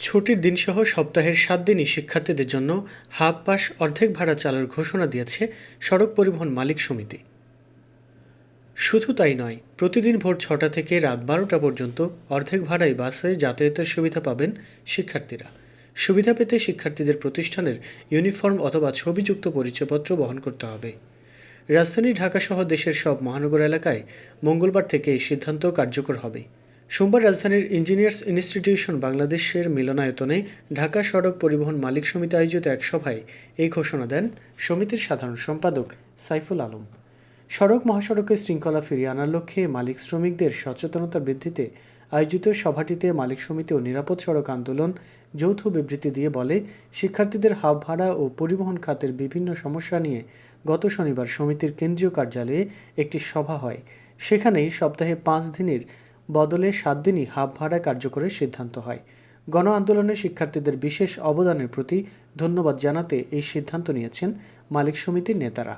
ছুটির দিনসহ সপ্তাহের সাত দিনই শিক্ষার্থীদের জন্য হাফ পাস অর্ধেক ভাড়া চালুর ঘোষণা দিয়েছে সড়ক পরিবহন মালিক সমিতি। শুধু তাই নয়, প্রতিদিন ভোর ছটা থেকে রাত বারোটা পর্যন্ত অর্ধেক ভাড়ায় বাসে যাতায়াতের সুবিধা পাবেন শিক্ষার্থীরা। সুবিধা পেতে শিক্ষার্থীদের প্রতিষ্ঠানের ইউনিফর্ম অথবা ছবিযুক্ত পরিচয়পত্র বহন করতে হবে। রাজধানী ঢাকাসহ দেশের সব মহানগর এলাকায় মঙ্গলবার থেকে এই সিদ্ধান্ত কার্যকর হবে। সোমবার রাজধানীর ইঞ্জিনিয়ার্স ইনস্টিটিউশন বাংলাদেশের মিলনায়তনে ঢাকা সড়ক পরিবহন মালিক সমিতি আয়োজিত এক সভায় এই ঘোষণা দেন সমিতির সাধারণ সম্পাদক সাইফুল আলম। সড়ক মহাসড়কে শৃঙ্খলা ফিরিয়ে আনার লক্ষ্যে মালিক শ্রমিকদের সচেতনতা বৃদ্ধিতে আয়োজিত সভাটিতে মালিক সমিতি ও নিরাপদ সড়ক আন্দোলন যৌথ বিবৃতি দিয়ে বলে, শিক্ষার্থীদের হাব ভাড়া ও পরিবহন খাতের বিভিন্ন সমস্যা নিয়ে গত শনিবার সমিতির কেন্দ্রীয় কার্যালয়ে একটি সভা হয়। সেখানেই সপ্তাহে পাঁচ দিনের বদলে সাত দিনই হাফ ভাড়া কার্যকরের সিদ্ধান্ত হয়। গণ আন্দোলনে শিক্ষার্থীদের বিশেষ অবদানের প্রতি ধন্যবাদ জানাতে এই সিদ্ধান্ত নিয়েছেন মালিক সমিতির নেতারা।